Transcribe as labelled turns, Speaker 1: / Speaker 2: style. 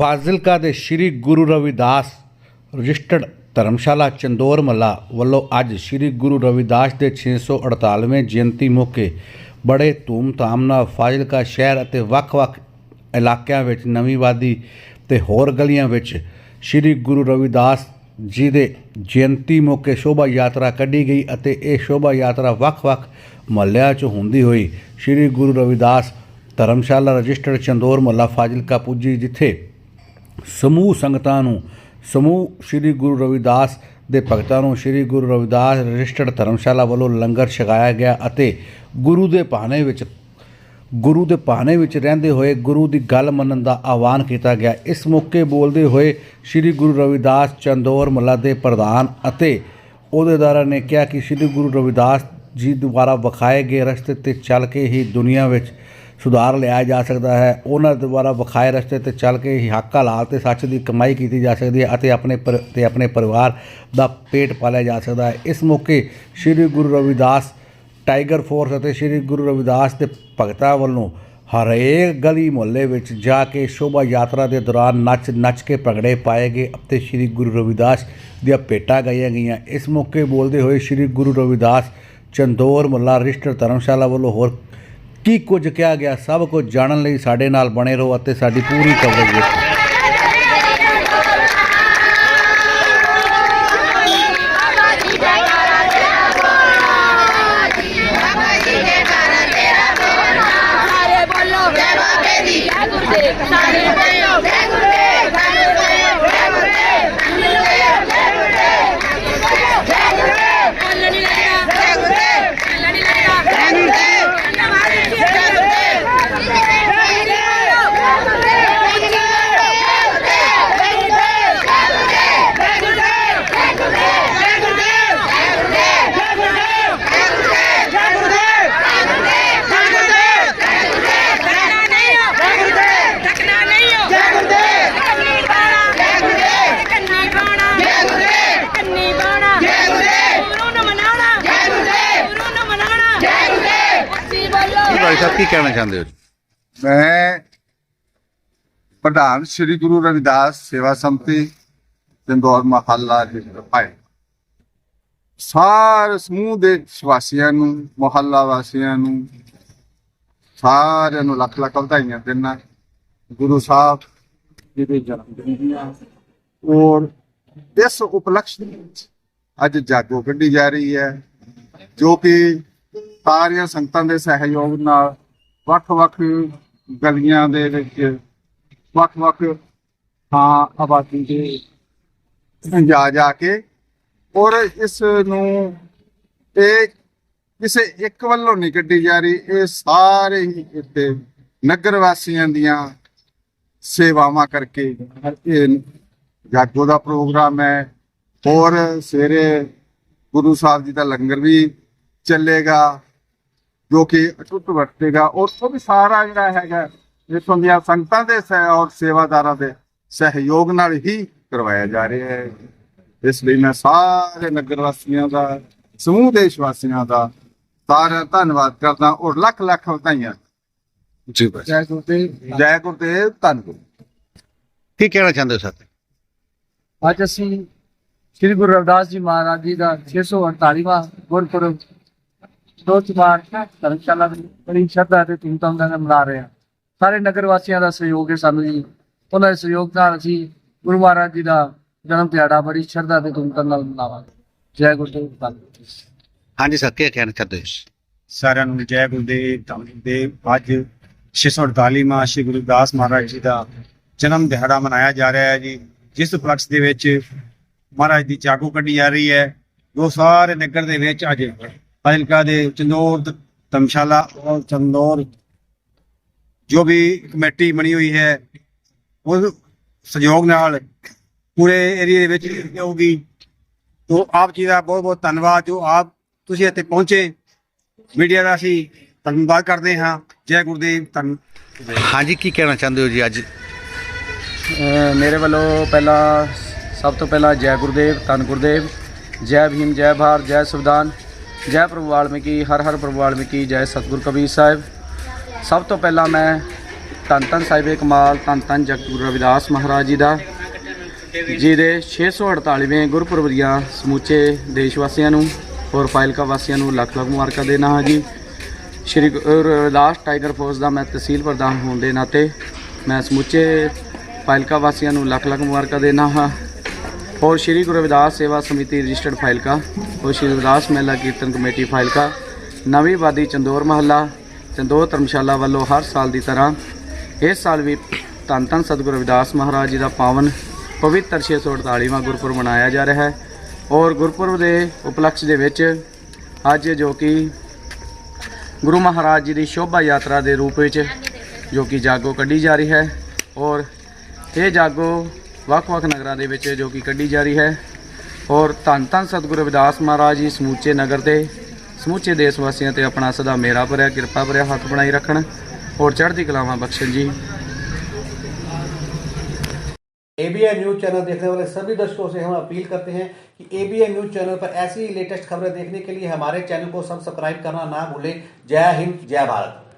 Speaker 1: ਫਾਜ਼ਿਲਕਾ ਦੇ ਸ੍ਰੀ ਗੁਰੂ ਰਵਿਦਾਸ ਰਜਿਸਟਰਡ ਧਰਮਸ਼ਾਲਾ ਚੰਦੋਰ ਮੱਲਾ ਵੱਲੋਂ ਅੱਜ ਸ੍ਰੀ ਗੁਰੂ ਰਵਿਦਾਸ ਦੇ 648ਵੇਂ ਜਯੰਤੀ ਮੌਕੇ ਬੜੇ ਧੂਮ-ਧਾਮ ਨਾਲ ਫਾਜ਼ਿਲਕਾ ਸ਼ਹਿਰ ਅਤੇ ਵੱਖ-ਵੱਖ ਇਲਾਕਿਆਂ ਵਿੱਚ ਨਵੀਂ ਵਾਦੀ ਤੇ ਹੋਰ ਗਲੀਆਂ ਵਿੱਚ ਸ੍ਰੀ ਗੁਰੂ ਰਵਿਦਾਸ ਜੀ ਦੇ ਜਯੰਤੀ ਮੌਕੇ ਸ਼ੋਭਾ ਯਾਤਰਾ ਕੱਢੀ ਗਈ ਅਤੇ ਇਹ ਸ਼ੋਭਾ ਯਾਤਰਾ ਵੱਖ-ਵੱਖ ਮਹੱਲਿਆਂ 'ਚ ਹੁੰਦੀ ਹੋਈ ਸ੍ਰੀ ਗੁਰੂ ਰਵਿਦਾਸ ਧਰਮਸ਼ਾਲਾ ਰਜਿਸਟਰਡ ਚੰਦੋਰ ਮਹੱਲਾ ਫਾਜ਼ਿਲਕਾ ਪੁੱਜੀ, ਜਿੱਥੇ ਸਮੂਹ ਸੰਗਤਾਂ ਨੂੰ, ਸਮੂਹ ਸ੍ਰੀ ਗੁਰੂ ਰਵਿਦਾਸ ਦੇ ਭਗਤਾਂ ਨੂੰ, ਸ੍ਰੀ ਗੁਰੂ ਰਵਿਦਾਸ ਰਜਿਸਟਰਡ ਧਰਮਸ਼ਾਲਾ ਵੱਲੋਂ ਲੰਗਰ ਛਕਾਇਆ ਗਿਆ ਅਤੇ ਗੁਰੂ ਦੇ ਭਾਣੇ ਵਿੱਚ, ਗੁਰੂ ਦੇ ਭਾਣੇ ਵਿੱਚ ਰਹਿੰਦੇ ਹੋਏ ਗੁਰੂ ਦੀ ਗੱਲ ਮੰਨਣ ਦਾ ਆਹਵਾਨ ਕੀਤਾ ਗਿਆ। ਇਸ ਮੌਕੇ ਬੋਲਦੇ ਹੋਏ ਸ੍ਰੀ ਗੁਰੂ ਰਵਿਦਾਸ ਚੰਦੌਰ ਮੱਲਾ ਦੇ ਪ੍ਰਧਾਨ ਅਤੇ ਅਹੁਦੇਦਾਰਾਂ ਨੇ ਕਿਹਾ ਕਿ ਸ੍ਰੀ ਗੁਰੂ ਰਵਿਦਾਸ ਜੀ ਦੁਆਰਾ ਵਿਖਾਏ ਗਏ ਰਸਤੇ ਤੇ ਚੱਲ ਕੇ ਹੀ ਦੁਨੀਆ ਵਿੱਚ ਸੁਧਾਰ ਲਿਆਇਆ ਜਾ ਸਕਦਾ ਹੈ। ਉਹਨਾਂ ਦੁਆਰਾ ਵਿਖਾਏ ਰਸਤੇ ਤੇ ਚੱਲ ਕੇ ਹੀ ਹੱਕ ਹਲਾਲ ਤੇ ਸੱਚ ਦੀ ਕਮਾਈ ਕੀਤੀ ਜਾ ਸਕਦੀ ਹੈ ਅਤੇ ਆਪਣੇ ਪਰ- ਤੇ ਆਪਣੇ ਪਰਿਵਾਰ ਦਾ ਪੇਟ ਪਾਲਿਆ ਜਾ ਸਕਦਾ ਹੈ। ਇਸ ਮੌਕੇ ਸ੍ਰੀ ਗੁਰੂ ਰਵਿਦਾਸ ਟਾਈਗਰ ਫੋਰਸ ਅਤੇ ਸ੍ਰੀ ਗੁਰੂ ਰਵਿਦਾਸ ਦੇ ਭਗਤਾਂ ਵੱਲੋਂ ਹਰੇਕ ਗਲੀ ਮੁਹੱਲੇ ਵਿੱਚ ਜਾ ਕੇ ਸ਼ੋਭਾ ਯਾਤਰਾ ਦੇ ਦੌਰਾਨ ਨੱਚ ਨੱਚ ਕੇ ਭੰਗੜੇ ਪਾਏ ਗਏ ਅਤੇ ਸ੍ਰੀ ਗੁਰੂ ਰਵਿਦਾਸ ਦੀਆਂ ਭੇਟਾਂ ਗਾਈਆਂ ਗਈਆਂ। ਇਸ ਮੌਕੇ ਬੋਲਦੇ ਹੋਏ ਸ੍ਰੀ ਗੁਰੂ ਰਵਿਦਾਸ ਚੰਦੌਰ ਮੁੱਲਾ ਰਜਿਸਟਰ ਧਰਮਸ਼ਾਲਾ ਵੱਲੋਂ ਹੋਰ ਕੀ ਕੁਝ ਕਿਹਾ ਗਿਆ, ਸਭ ਕੁਝ ਜਾਣਨ ਲਈ ਸਾਡੇ ਨਾਲ ਬਣੇ ਰਹੋ ਅਤੇ ਸਾਡੀ ਪੂਰੀ ਕਵਰੇਜ ਦੇਖੋ
Speaker 2: ਸਾਰੇ ਬੋਲੋ। ਜੈ ਬਾਬੇ ਦੀ। ਜੈ ਗੁਰਦੇਵ ਸਾਰੇ ਬੋਲੋ। ਜੈ ਗੁਰਦੇਵ ਜੈ ਗੁਰਦੇਵ ਜੈ ਗੁਰਦੇਵ ਜੈ ਗੁਰਦੇਵ ਜੈ ਗੁਰਦੇਵ ਚੱਲਣੀ ਲੈਣਾ ਜੈ ਗੁਰਦੇਵ ਚੱਲਣੀ ਲੈਣਾ ਜੈ ਗੁਰਦੇਵ ਹਮਾਰੇ ਜੈ ਗੁਰਦੇਵ ਟਕਣਾ ਨਹੀਂ ਹੋ ਜੈ ਗੁਰਦੇਵ ਕੰਨੀ ਬਾਣਾ ਜੈ ਗੁਰਦੇਵ ਕੰਨੀ ਬਾਣਾ ਜੈ ਗੁਰਦੇਵ ਕੰਨੀ ਬਾਣਾ ਜੈ ਗੁਰਦੇਵ ਗੁਰੂ ਨੂੰ ਮਨਾਉਣਾ ਜੈ ਗੁਰਦੇਵ ਗੁਰੂ ਨੂੰ ਮਨਾਉਣਾ ਜੈ ਗੁਰਦੇਵ ਅਸੀਂ ਬੋਲੋ
Speaker 1: ਭਾਈ ਸਾਹਿਬ ਕੀ ਕਹਿਣਾ ਚਾਹੁੰਦੇ ਹੋ
Speaker 3: ਮੈਂ ਪ੍ਰਧਾਨ ਸ੍ਰੀ ਗੁਰੂ ਰਵਿਦਾਸ ਸੇਵਾ ਸੰਮਤੀ ਚੰਦੌਰ ਮਹੱਲਾ ਦੇ ਭਾਈ। ਸਾਰੇ ਸਮੂਹ ਦੇ ਵਾਸੀਆਂ ਨੂੰ, ਮੁਹੱਲਾ ਵਾਸੀਆਂ ਨੂੰ, ਸਾਰਿਆਂ ਨੂੰ ਲੱਖ ਲੱਖ ਵਧਾਈਆਂ ਦਿੰਨਾ ਗੁਰੂ ਸਾਹਿਬ ਜੀ ਦੇ ਜਨਮ ਦਿਨ ਦੀਆਂ ਔਰ ਇਸ ਉਪਲਕਸ਼ ਦੇ ਅੱਜ ਜਾਗੋ ਕੱਢੀ ਜਾ ਰਹੀ ਹੈ, ਜੋ ਕਿ ਸਾਰੀਆਂ ਸੰਗਤਾਂ ਦੇ ਸਹਿਯੋਗ ਨਾਲ ਵੱਖ-ਵੱਖ ਗਲੀਆਂ ਦੇ ਵਿੱਚ, ਵੱਖ-ਵੱਖ ਥਾਂ ਆਬਾਦੀ ਦੇ ਜਾ ਜਾ ਕੇ ਔਰ ਇਸ ਨੂੰ ਇਹ ਕਿਸੇ ਇੱਕ ਵੱਲੋਂ ਨਹੀਂ ਕੱਢੀ ਜਾ ਰਹੀ, ਇਹ ਸਾਰੇ ਹੀ ਇੱਥੇ ਨਗਰ ਵਾਸੀਆਂ ਦੀਆਂ ਸੇਵਾਵਾਂ ਕਰਕੇ ਇਹ ਜਾਗੋ ਦਾ ਪ੍ਰੋਗਰਾਮ ਹੈ। ਔਰ ਸਵੇਰੇ ਗੁਰੂ ਸਾਹਿਬ ਜੀ ਦਾ ਲੰਗਰ ਵੀ ਚੱਲੇਗਾ। ਜੋ ਕਿ ਅਟੁੱਟ ਵਰਤੇਗਾ। ਔਰ ਉਹ ਵੀ ਸਾਰਾ ਜਿਹੜਾ ਹੈਗਾ ਇਥੋਂ ਦੀਆਂ ਸੰਗਤਾਂ ਦੇ ਸਹਿ ਔਰ ਸੇਵਾਦਾਰਾਂ ਦੇ ਸਹਿਯੋਗ ਨਾਲ ਹੀ ਕਰਵਾਇਆ ਜਾ ਰਿਹਾ ਹੈ। ਇਸ ਲਈ ਮੈਂ ਸਾਰੇ ਨਗਰ ਵਾਸੀਆਂ ਦਾ ਸਮੂਹ ਦੇਸ਼ ਵਾਸੀਆਂ ਦਾ ਸਾਰਾ ਧੰਨਵਾਦ ਕਰਦਾ ਔਰ ਲੱਖ ਲੱਖ ਵਧਾਈਆਂ।
Speaker 1: ਜੀ ਭਾਈ
Speaker 3: ਜੈ ਗੁਰਦੇਵ। ਜੈ ਗੁਰਦੇਵ ਧੰਨਵਾਦ
Speaker 1: ਕੀ ਕਹਿਣਾ ਚਾਹੁੰਦੇ ਹੋ ਸਾਥੀ?
Speaker 4: ਅੱਜ ਅਸੀਂ ਸ੍ਰੀ ਗੁਰੂ ਰਵਿਦਾਸ ਜੀ ਮਹਾਰਾਜ ਜੀ ਦਾ 648ਵਾਂ ਗੁਰਪੁਰਬ ਸੋਚਮਾਰ ਧਰਮਸ਼ਾਲਾ ਦੀ ਬੜੀ ਸ਼ਰਧਾ ਤੇ ਧੂਮਧਾਮ ਨਾਲ ਮਨਾ ਰਹੇ ਹਾਂ ਸਾਰੇ ਨਗਰ ਵਾਸੀਆਂ ਦਾ ਸਹਿਯੋਗ ਹੈ ਸਾਨੂੰ ਜੀ। ਉਹਨਾਂ ਦੇ ਸਹਿਯੋਗ ਨਾਲ ਅਸੀਂ ਗੁਰੂ ਮਹਾਰਾਜ ਜੀ ਦਾ ਜਨਮ ਦਿਹਾੜਾ ਬੜੀ ਸ਼ਰਧਾ ਤੇ ਧੂਮਧਾਮ ਨਾਲ ਮਨਾਵਾਂਗੇ। ਜੈ ਗੁਰਦੇਵ ਧੰਨਵਾਦ
Speaker 1: ਹਾਂਜੀ ਸਰ ਕੀ ਕਹਿਣਾ ਚਾਹੁੰਦੇ
Speaker 5: ਸਾਰਿਆਂ ਨੂੰ ਜੈ ਗੁਰਦੇਵ ਧੰਨਦੇਵ ਅੱਜ 648ਵਾਂ ਸ਼੍ਰੀ ਗੁਰੂ ਦਾਸ ਮਹਾਰਾਜ ਜੀ ਦਾ ਜਨਮ ਦਿਹਾੜਾ ਮਨਾਇਆ ਜਾ ਰਿਹਾ ਹੈ ਜੀ। ਜਿਸ ਉਪਲਕਸ਼ ਦੇ ਵਿੱਚ ਮਹਾਰਾਜ ਦੀ ਜਾਗੋ ਕੱਢੀ ਜਾ ਰਹੀ ਹੈ। ਜੋ ਸਾਰੇ ਨਗਰ ਦੇ ਵਿੱਚ ਅੱਜ ਫਾਜ਼ਿਲਕਾ ਦੇ ਚੰਦੋਰ ਧਰਮਸ਼ਾਲਾ ਔਰ ਚੰਦੋਰ ਜੋ ਵੀ ਕਮੇਟੀ ਬਣੀ ਹੋਈ ਹੈ ਉਹ ਸਹਿਯੋਗ ਨਾਲ ਪੂਰੇ ਏਰੀਆ ਦੇ ਵਿੱਚ ਹੋਊਗੀ ਤੋ ਆਪ ਜੀ ਦਾ ਬਹੁਤ ਬਹੁਤ ਧੰਨਵਾਦ। ਜੋ ਆਪ ਤੁਸੀਂ ਇੱਥੇ ਪਹੁੰਚੇ ਮੀਡੀਆ ਦਾ ਅਸੀਂ ਧੰਨਵਾਦ ਕਰਦੇ ਹਾਂ। ਜੈ ਗੁਰਦੇਵ ਧੰਨ
Speaker 1: ਹਾਂਜੀ ਕੀ ਕਹਿਣਾ ਚਾਹੁੰਦੇ ਹੋ ਜੀ ਅੱਜ?
Speaker 4: ਮੇਰੇ ਵੱਲੋਂ ਪਹਿਲਾਂ ਸਭ ਤੋਂ ਪਹਿਲਾਂ ਜੈ ਗੁਰਦੇਵ ਧੰਨ ਗੁਰਦੇਵ। ਜੈ ਭੀਮ ਜੈ ਭਾਰਤ ਜੈ ਸੰਵਿਧਾਨ। ਜੈ ਪ੍ਰਭੂ ਵਾਲਮੀਕੀ, ਹਰ ਹਰ ਪ੍ਰਭੂ ਵਾਲਮੀਕੀ, ਜੈ ਸਤਿਗੁਰ ਕਬੀਰ ਸਾਹਿਬ। ਸਭ ਤੋਂ ਪਹਿਲਾਂ ਮੈਂ
Speaker 6: ਧੰਨ ਧੰਨ ਸਾਹਿਬੇ ਕਮਾਲ, ਧੰਨ ਧੰਨ ਜਗਤ ਰਵਿਦਾਸ ਮਹਾਰਾਜ ਜੀ ਦਾ, ਜਿਹਦੇ 648ਵੇਂ ਗੁਰਪੁਰਬ ਦੀਆਂ ਸਮੁੱਚੇ ਦੇਸ਼ ਵਾਸੀਆਂ ਨੂੰ ਔਰ ਫਾਇਲਕਾ ਵਾਸੀਆਂ ਨੂੰ ਲੱਖ ਲੱਖ ਮੁਬਾਰਕਾਂ ਦੇਣਾ ਹਾਂ ਜੀ। ਸ਼੍ਰੀ ਗੁਰੂ ਰਵਿਦਾਸ ਟਾਈਗਰ ਫੋਰਸ ਦਾ ਮੈਂ ਤਹਿਸੀਲ ਪ੍ਰਧਾਨ ਹੋਣ ਦੇ ਨਾਤੇ, ਮੈਂ ਸਮੁੱਚੇ ਫਾਇਲਕਾ ਵਾਸੀਆਂ ਨੂੰ ਲੱਖ ਲੱਖ ਮੁਬਾਰਕਾਂ ਦੇਣਾ ਹਾਂ। ਔਰ ਸ਼੍ਰੀ ਗੁਰੂ ਰਵਿਦਾਸ ਸੇਵਾ ਸਮਿਤੀ ਰਜਿਸਟਰਡ ਫਾਇਲਕਾ ਔਰ ਸ਼੍ਰੀ ਰਵਿਦਾਸ ਮਹਿਲਾ ਕੀਰਤਨ ਕਮੇਟੀ ਫਾਇਲਕਾ ਨਵੀਂ ਵਾਦੀ ਚੰਦੋਰ ਮਹੱਲਾ, ਚੰਦੋਰ ਧਰਮਸ਼ਾਲਾ ਵੱਲੋਂ ਹਰ ਸਾਲ ਦੀ ਤਰ੍ਹਾਂ ਇਸ ਸਾਲ ਵੀ ਧੰਨ ਧੰਨ ਸਤਿਗੁਰੂ ਰਵਿਦਾਸ ਮਹਾਰਾਜ ਜੀ ਦਾ ਪਾਵਨ ਪਵਿੱਤਰ 648ਵਾਂ ਗੁਰਪੁਰਬ ਮਨਾਇਆ ਜਾ ਰਿਹਾ ਹੈ। ਔਰ ਗੁਰਪੁਰਬ ਦੇ ਉਪਲਕਸ਼ ਦੇ ਵਿੱਚ ਅੱਜ ਜੋ ਕਿ ਗੁਰੂ ਮਹਾਰਾਜ ਜੀ ਦੀ ਸ਼ੋਭਾ ਯਾਤਰਾ ਦੇ ਰੂਪ ਵਿੱਚ ਜੋ ਕਿ ਜਾਗੋ ਕੱਢੀ ਜਾ ਰਹੀ ਹੈ। ਔਰ ਇਹ ਜਾਗੋ ਵੱਖ-ਵੱਖ ਨਗਰਾਂ ਦੇ ਵਿੱਚ ਜੋ ਕਿ ਕੱਢੀ ਜਾ ਰਹੀ ਹੈ ਔਰ ਧੰਨ ਧੰਨ ਸਤਿਗੁਰੂ ਰਵਿਦਾਸ ਮਹਾਰਾਜ ਜੀ ਸਮੂਚੇ ਨਗਰ ਤੇ ਸਮੂਚੇ ਦੇਸ਼ ਵਾਸੀਆਂ ਤੇ ਆਪਣਾ ਸਦਾ ਮੇਰਾ ਭਰਿਆ ਕਿਰਪਾ ਭਰਿਆ ਹੱਥ ਬਣਾਈ ਰੱਖਣ ਔਰ ਚੜ੍ਹਦੀ ਕਲਾਵਾਂ ਬਖਸ਼ਣ ਜੀ
Speaker 1: एबीएन न्यूज चैनल देखने वाले सभी दर्शकों से हम अपील करते हैं कि एबीएन न्यूज चैनल पर ऐसी लेटेस्ट खबरें देखने के लिए हमारे चैनल को सब्सक्राइब करना ना भूलें जय हिंद जय भारत